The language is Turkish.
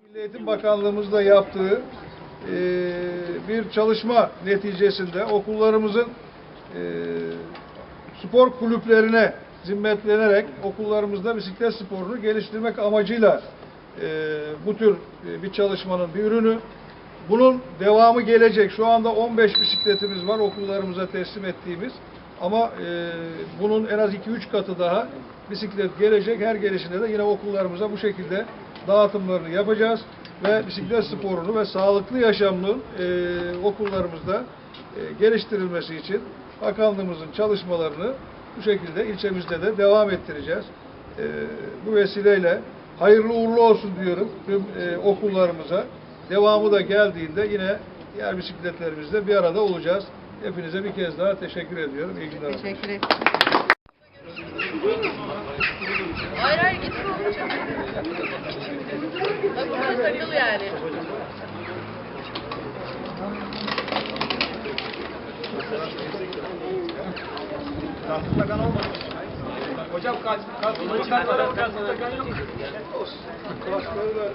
Milli Eğitim Bakanlığımızla yaptığı e, bir çalışma neticesinde okullarımızın e, spor kulüplerine zimmetlenerek okullarımızda bisiklet sporunu geliştirmek amacıyla e, bu tür e, bir çalışmanın bir ürünü. Bunun devamı gelecek. Şu anda 15 bisikletimiz var okullarımıza teslim ettiğimiz. Ama e, bunun en az 2-3 katı daha bisiklet gelecek. Her gelişinde de yine okullarımıza bu şekilde dağıtımlarını yapacağız. Ve bisiklet sporunu ve sağlıklı yaşamın e, okullarımızda e, geliştirilmesi için bakanlığımızın çalışmalarını bu şekilde ilçemizde de devam ettireceğiz. E, bu vesileyle hayırlı uğurlu olsun diyorum tüm e, okullarımıza. Devamı da geldiğinde yine diğer bisikletlerimizle bir arada olacağız. Hepinize bir kez daha teşekkür ediyorum. İyi günler. Teşekkür ederim. Bak burada takılı yani. Hocam kaç kaç bakan var kaç bakan yok. Klasları da